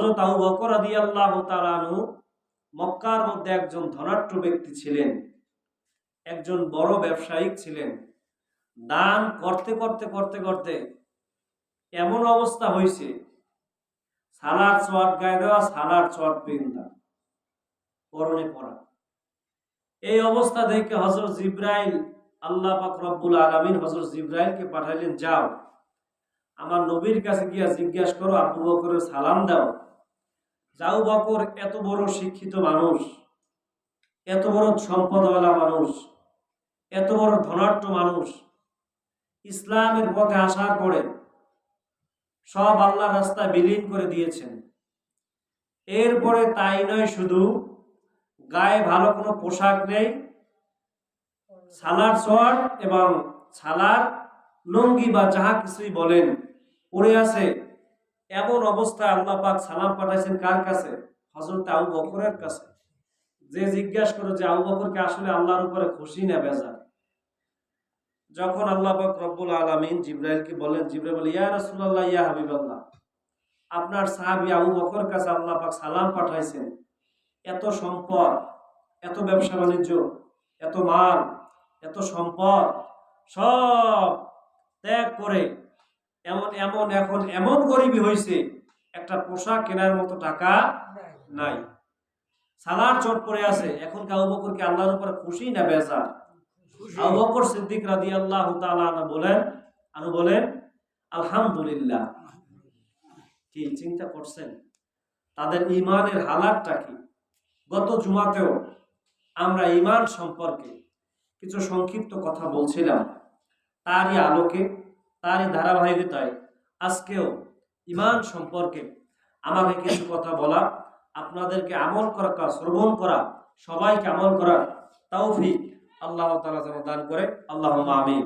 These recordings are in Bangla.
হজরত বকর রাদিয়াল্লাহু তাআলা আনহু মক্কার মধ্যে একজন ধনাঢ্য ব্যক্তি ছিলেন, একজন বড় ব্যবসায়িক ছিলেন। দান করতে করতে করতে করতে এমন অবস্থা হয়েছে সালার চট গায়ে দেওয়া, সালার চট পেন্দা পরনে পড়া এই অবস্থা দেখে হজরত জিব্রাইল, আল্লাহ পাক আলমিন হজরত পাঠাইলেন যাও, আমার নবীর কাছে গিয়া জিজ্ঞাসা করো, আবু বকরের সালাম দাও। যাও বকর এত বড় শিক্ষিত মানুষ, এত বড় সম্পদওয়ালা মানুষ, এত বড় ধনাঢ্য মানুষ। ইসলামের পথে আসার পরে সব আল্লাহ রাস্তা বিলীন করে দিয়েছেন। এরপরে তাই নয়, শুধু গায়ে ভালো কোনো পোশাক নেই সালার চর এবং ছালার লুঙ্গি বা যাহা কিছুই বলেন পড়ে আছে এমন অবস্থায় আল্লাহ পাক সালাম পাঠাইছেন কার কাছে? হজরত আবু বকরের কাছে। যে জিজ্ঞাসা করে যে আবু বকরকে আসলে আল্লাহর উপরে খুশি না বেজার? যখন আল্লাহ পাক রব্বুল আলামিন জিব্রাইলকে বলেন জিব্রাইল বলে ইয়া রাসূলুল্লাহ, ইয়া হাবিবাল্লাহ, আপনার সাহাবী আবু বকর কাছে আল্লাহ পাক সালাম পাঠাইছেন। এত সম্পদ, এত ব্যবসা বাণিজ্য, এত মাল, এত সম্পদ, সব ত্যাগ করে এমন এমন এখন এমন গরিবী হয়েছে একটা পোশাক কেনার মতো টাকা নাই। সালার চট পড়ে আছে এখন আবু বকরকে আল্লাহর উপরে খুশি না বেজা আবু বকর সিদ্দিক রাদিয়াল্লাহু তাআলা আনহু বলেন আনু বলেন আলহামদুলিল্লাহ। কি চিন্তা করছেন? তাদের ইমানের হালাতটা কি? গত জুমাতেও আমরা ইমান সম্পর্কে কিছু সংক্ষিপ্ত কথা বলছিলাম। তারই আলোকে তারই ধারাবাহিকতায় আজকেও ইমান সম্পর্কে আমাকে কিছু কথা বলা আপনাদেরকে আমল করা শ্রবণ করা সবাইকে আমল করা তৌফিক আল্লাহ তাআলা যেন দান করে। আল্লাহ আমিন।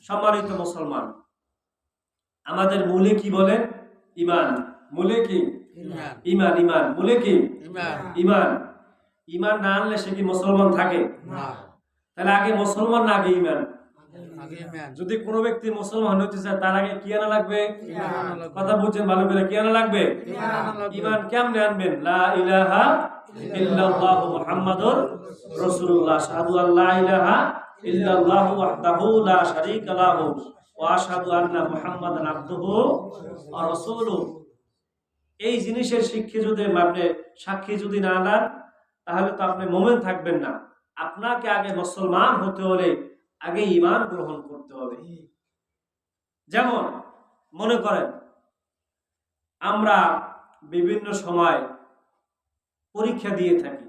সম্মানিত মুসলমান আমাদের মূলে কি বলেন ইমান। মূলে কি? ইমান। ইমান মূলে কি? ইমান। ইমান। ইমান না আনলে সে কি মুসলমান থাকে? তাহলে আগে মুসলমান না আগে ইমান? যদি কোনো ব্যক্তি মুসলমান হতে চায় তার আগে কি আনা লাগবে। কথা বুঝছেন ভালো করে কি আনা লাগবে? ইমান আনা লাগবে। ইমান কেমনে আনবেন? লা ইলাহা ইল্লাল্লাহু মুহাম্মাদুর রাসূলুল্লাহ। আশহাদু আল্লা ইলাহা ইল্লাল্লাহু ওয়াহদাহু লা শারীকা লাহু ওয়া আশহাদু আন্না মুহাম্মাদান আবদুহু ওয়া রাসূলুহু। এই জিনিসের শিক্ষা যদি আপনি সাক্ষী যদি না নেন তাহলে তো আপনি মোমেন থাকবেন না। আপনাকে আগে মুসলমান হতে হলে আগে ইমান গ্রহণ করতে হবে। যেমন, মনে করেন, আমরা বিভিন্ন সময় পরীক্ষা দিয়ে থাকি,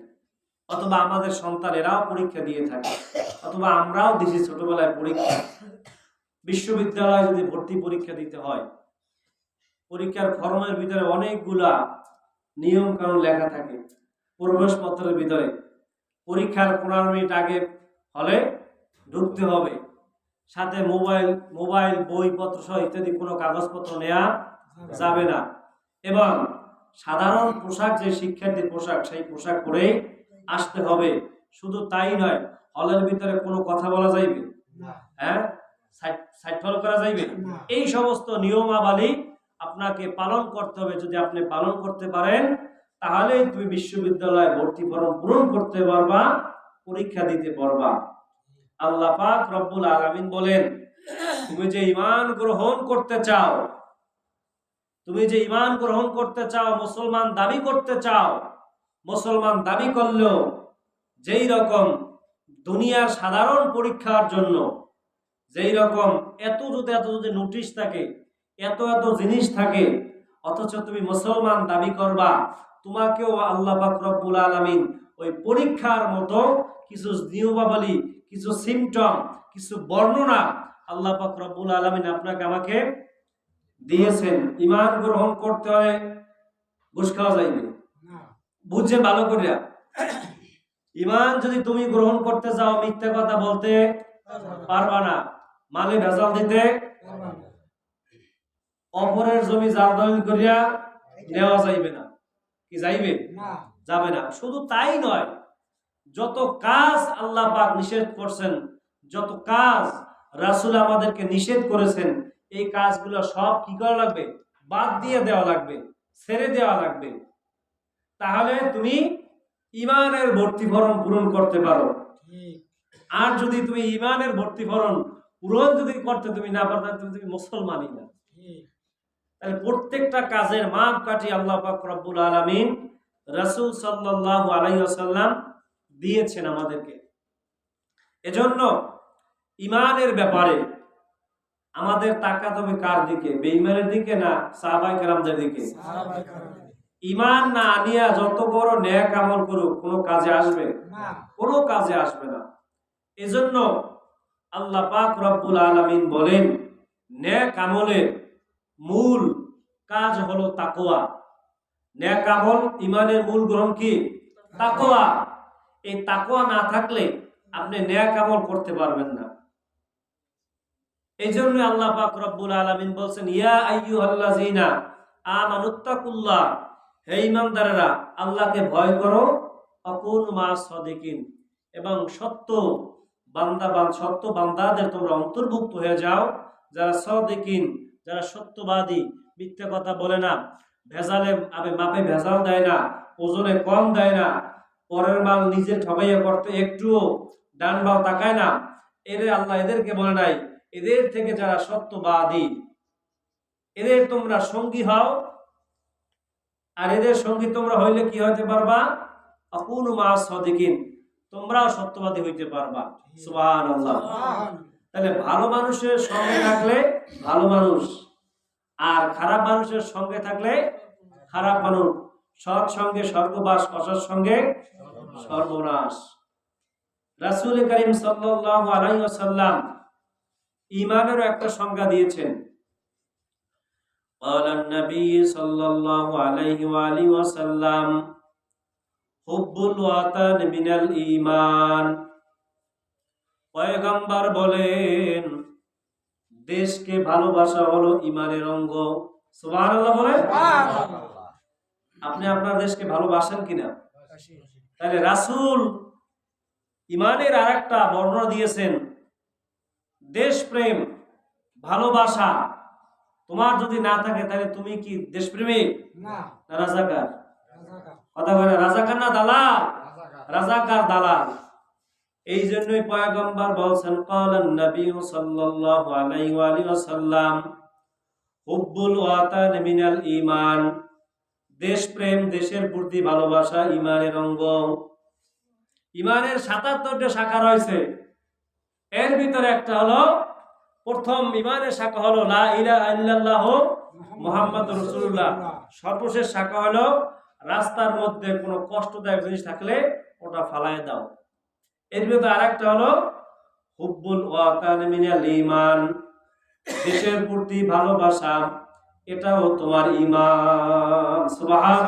অথবা আমাদের সন্তানেরাও পরীক্ষা দিয়ে থাকে, অথবা আমরাও দিছি ছোটবেলায় পরীক্ষা, বিশ্ববিদ্যালয়ে যদি ভর্তি পরীক্ষা দিতে হয়, পরীক্ষার ফর্মের ভিতরে অনেকগুলা নিয়ম কানুন লেখা থাকে, প্রবেশপত্রের ভিতরে। পরীক্ষার পনেরো মিনিট আগে হলে ঢুকতে হবে। সাথে মোবাইল মোবাইল বইপত্র সহ ইত্যাদি কোনো কাগজপত্র নেওয়া যাবে না। এবং সাধারণ পোশাক যে শিক্ষার্থীর পোশাক সেই পোশাক পরেই আসতে হবে। শুধু তাই নয় হলের ভিতরে কোনো কথা বলা যাইবে? হ্যাঁ? সাইড ফলো করা যাইবে? এই সমস্ত নিয়মাবলী আপনাকে পালন করতে হবে। যদি আপনি পালন করতে পারেন তাহলেই তুমি বিশ্ববিদ্যালয়ে ভর্তি ফর্ম পূরণ করতে পারবা পরীক্ষা দিতে পারবা। আল্লাহ পাক রব্বুল আলামিন বলেন, তুমি যে ঈমান গ্রহণ করতে চাও, তুমি যে ঈমান গ্রহণ করতে চাও, মুসলমান দাবি করতে চাও, মুসলমান দাবি করলেও যেই রকম দুনিয়ার সাধারণ পরীক্ষার জন্য, যেই রকম এত যদি এত যদি নোটিশ থাকে, এত এত জিনিস থাকে, অথচ তুমি মুসলমান দাবি করবা, তোমাকেও আল্লাহ রব্বুল আলামিন ওই পরীক্ষার মতো কিছু নিয়মাবলী কিছু সিমটম কিছু বর্ণনা আল্লাহ পাক রব্বুল আলামিন আপনাকে আমাকে দিয়েছেন। ইমান গ্রহণ করতে হয় ঘুষ খাওয়া যাইবে বুঝছে ভালো করিয়া? ইমান যদি তুমি গ্রহণ করতে যাও মিথ্যা কথা বলতে পারবা না। মালে ভেজাল দিতে অপরের জমি জাল দলিল করিয়া নেওয়া যাইবে না। কি যাইবে? যাবে না। শুধু তাই নয় যত কাজ আল্লাহ পাক নিষেধ করছেন, যত কাজ রাসূল আমাদেরকে নিষেধ করেছেন, এই কাজগুলো সব কি করা লাগবে? বাদ দিয়ে দেওয়া লাগবে, ছেড়ে দেওয়া লাগবে। তাহলে তুমি ইমানের ভর্তি পূরণ করতে পারো। আর যদি তুমি ইমানের ভর্তি পূরণ যদি করতে তুমি না পারো, তাহলে তুমি মুসলমানই না। তাহলে প্রত্যেকটা কাজের মাপ কাটি আল্লাহ পাক রব্বুল আলামিন রাসূল সাল্লাল্লাহু আলাইহি ওয়াসাল্লাম দিয়েছেন আমাদেরকে। এজন্য ইমানের ব্যাপারে আমাদের তাকাত হবে কার দিকে? বেঈমানের দিকে না সাহাবাই কেরামদের দিকে? ইমান না আনিয়া যত বড় ন্যাক আমল করুক কোনো কাজে আসবে? না। কোনো কাজে আসবে না। এজন্য আল্লাহ পাক রব্বুল আলামিন বলেন ন্যাক আমলের মূল কাজ হলো তাকোয়া ন্যাক আমল ইমানের মূল গ্রহণ কি? তাকোয়া এই তাকোয়া না থাকলে আপনি ন্যাক আমল করতে পারবেন না। এই জন্য আল্লাহ পাক রব্বুল আলামিন বলছেন, ইয়া আইয়ুহাল্লাযিনা আমানুত্তাকুল্লাহ হে ইমানদারেরা আল্লাহকে ভয় করো, অকুন মা সদিকিন, এবং সত্য বান্দা বান সত্য বান্দাদের তোমরা অন্তর্ভুক্ত হয়ে যাও, যারা সদিকিন, যারা সত্যবাদী, মিথ্যা কথা বলে না, ভেজালে মাপে ভেজাল দেয় না, ওজনে কম দেয় না পরের মাল নিজে ঠগাইয়া করতে একটুও ডান বাও তাকায় না। এদের আল্লাহ এদেরকে বলে নাই এদের থেকে যারা সত্যবাদী এদের তোমরা সঙ্গী হও। আর এদের সঙ্গী তোমরা হইলে কি হইতে পারবা? অকুন মা সদিকিন তোমরাও সত্যবাদী হইতে পারবা। সুবহান। তাহলে ভালো মানুষের সঙ্গে থাকলে ভালো মানুষ আর খারাপ মানুষের সঙ্গে থাকলে খারাপ মানুষ। সৎ সঙ্গে স্বর্গবাস অসৎ সঙ্গে সর্বনাশ রাসূল করিম সাল্লাল্লাহু আলাইহি ওয়াসাল্লাম ঈমানেরও একটা সংজ্ঞা দিয়েছেন قال النبي صلى الله عليه وآله وسلم حب الوطن من الإيمان পয়গম্বর বলেন দেশকে ভালোবাসা হলো ইমানের অঙ্গ সুবহানাল্লাহ বলেন সুবহানাল্লাহ। আপনি আপনার দেশকে ভালোবাসেন কিনা আসি। তাহলে রাসূল ইমানের আরেকটা বর্ণনা দিয়েছেন দেশপ্রেম ভালোবাসা তোমার যদি না থাকে তাহলে তুমি কি দেশপ্রেমিক? না। রাজাকার। কথা বলে রাজাকার না দালাল? রাজাকার। দালাল। এই জন্যই পয়গম্বর বলছেন কালান নবী সাল্লাল্লাহু আলাইহি ওয়া ওয়াসাল্লাম হুব্বুল ওয়াতান মিনাল ঈমান। দেশপ্রেম, দেশের প্রতি ভালোবাসা, ইমানের অঙ্গ। ইমানের সাতাত্তরটা শাখা রয়েছে। এর ভিতরে একটা হলো, প্রথম ইমানের শাখা হলো, লা মুহাম্মদ রাসূলুল্লাহ। সর্বশেষ শাখা হলো, রাস্তার মধ্যে কোনো কষ্টদায়ক জিনিস থাকলে ওটা ফালায় দাও। এর ভিতরে আরেকটা হলো, হুব্বুল ওয়াতান মিনাল ঈমান দেশের প্রতি ভালোবাসা। এটাও তোমার ইমান সুবহান